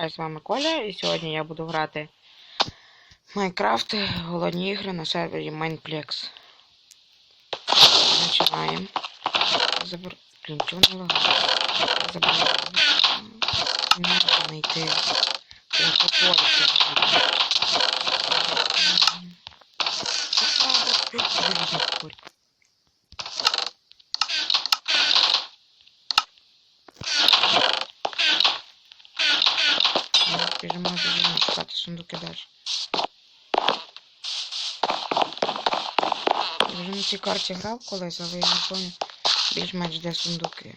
Хай з вами Коля, і сьогодні я буду грати Майнкрафт головні ігри на сервері Майнплекс. Починаємо. Забор... Блін, чого не лагає? Забор... Не можна знайти. Я Біжимо, біжимо, шукати сундуки далі. Я вже на цій карті грав колись, але я не пам'ятаю більш-менш де сундуки.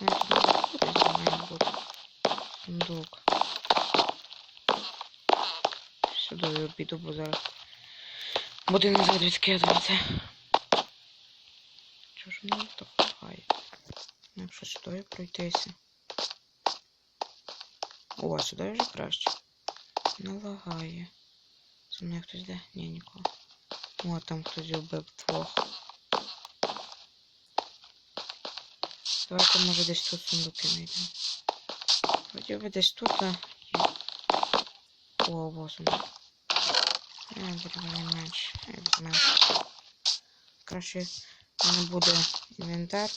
Має бути сундук. Сюди я обіду, бо зараз буде назад відкидувати. Чого ж мені так? Ну, Якщо сюди пройтися. О, сюди вже краще. Не лагає. За мною хтось йде? Ні, нікого. О, там хтось вбив двох. Давайте, може, десь тут сундуки знайдемо. Вроді би десь тут, а... О, во сундук. Я дерев'яний меч. Я візьму. Краще в мене буде інвентар.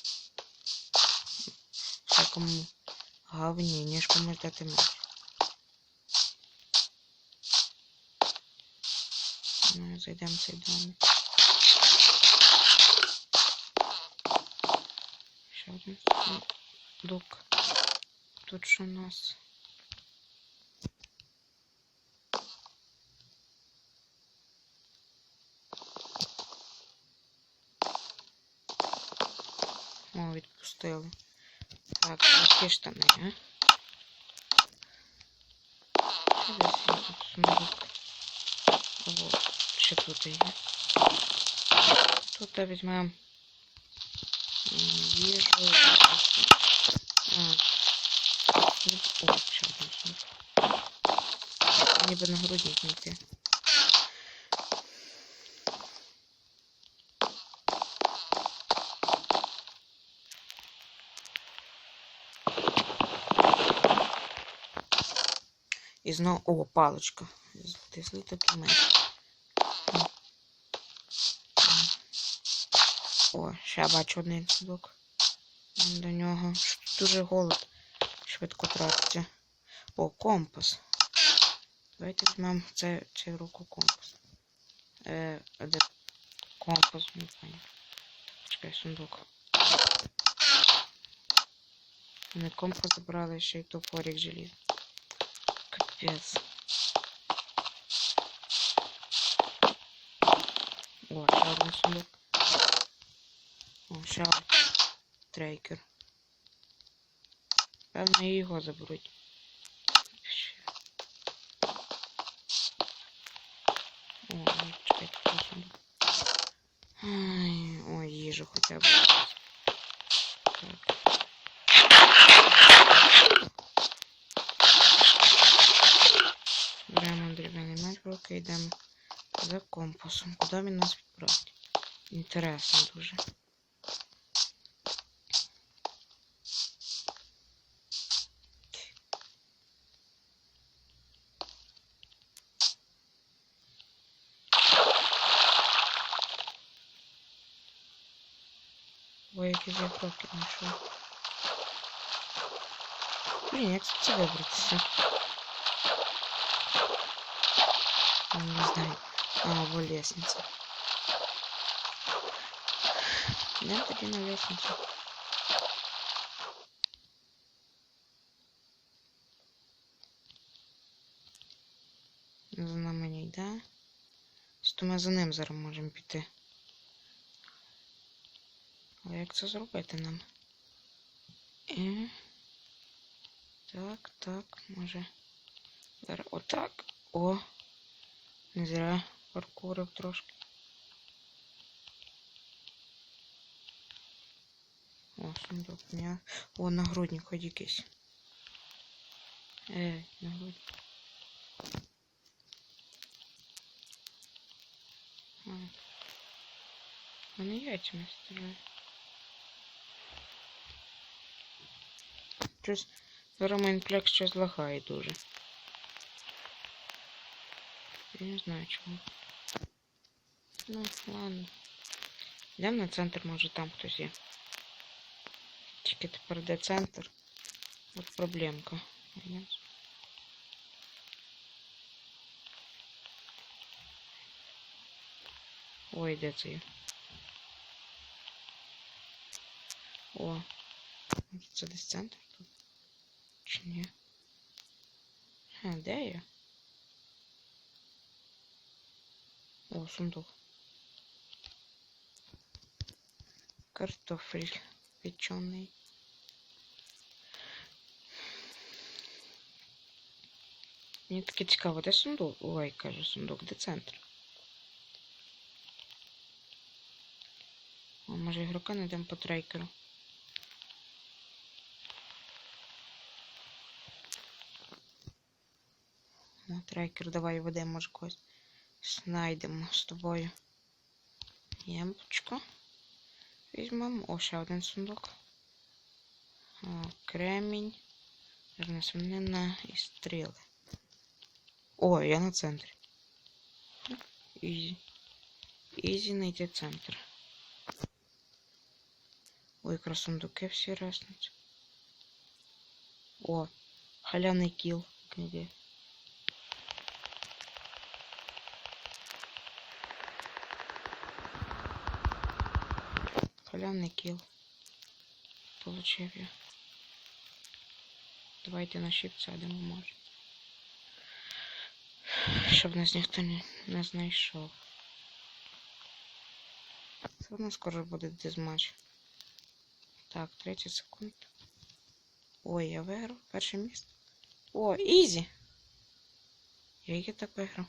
Всякому говні, ніж комусь дати меч. Ну, зайдемо цей домик. Ще один сундук. Тут що у нас? Відпустили. Так, які штани, а? Що сундук? Ого, ще тут є. Тут візьмемо їжу. О, один сундук. Ніби на грудні знайти. І знову... О, паличка. Тисли такий меч. О, ще бачу один сундук. До нього. Дуже голод. Швидко тратиться. О, компас. Давайте візьмемо це, це руку компас. Е, де компас, не. Чекай, сундук. Не компас забрали, ще й топорик желіз. Капець. О, ще один сундук. О, ще один трейкер. Певно, і його заберуть. Ще. О, ой, чекайте, хто сундук. Ай, ой, їжу хоча б. Так. дерев'яний меч в руки, йдемо за компасом. Куди він нас відправить? Інтересно дуже. Ой, який я кроки знайшов. Блін, як це вибратися? Не знаю. А, во лестница. Идем таки на лестницу. За нами не йде. То ми за ним зараз можемо піти. Але як це зробити нам? І... Так, так, може. Зараз отак. О! Не зря паркурив трошки. О, сундук м'я. О, нагрудник хоч якийсь. Ей, нагрудник. Вони яйцями стріляють. Щось Зараз Майнплекс щось лагає дуже. Я не знаю чому. Ну, ладно. Йдемо на центр, може там хтось є. Тільки тепер де центр. От проблемка. Йдемо. Ой, де це є? О. Це десь центр тут? Чи ні? А, де я? О, сундук. Картофель печеный. Мені таке цікаво, де сундук? Ой, каже сундук, де центр? О, може ігрока знайдемо по трекеру. На трекер давай ведемо, може когось. Знайдемо з тобою. Ємпочку. Візьмемо. О, ще один сундук. О, кремінь. Жирна свинина і стріли. О, я на центрі. Ізі. Ізі знайти центр. Ой, якраз сундуки всі реснуть. О, халявний кіл. Книги. Халявний кіл. Получив я. Давайте на щит сядемо, може. Щоб нас ніхто не, не знайшов. Все одно скоро буде дизматч. Так, 30 секунд. Ой, я виграв перше місце. О, ізі! Я її так виграв.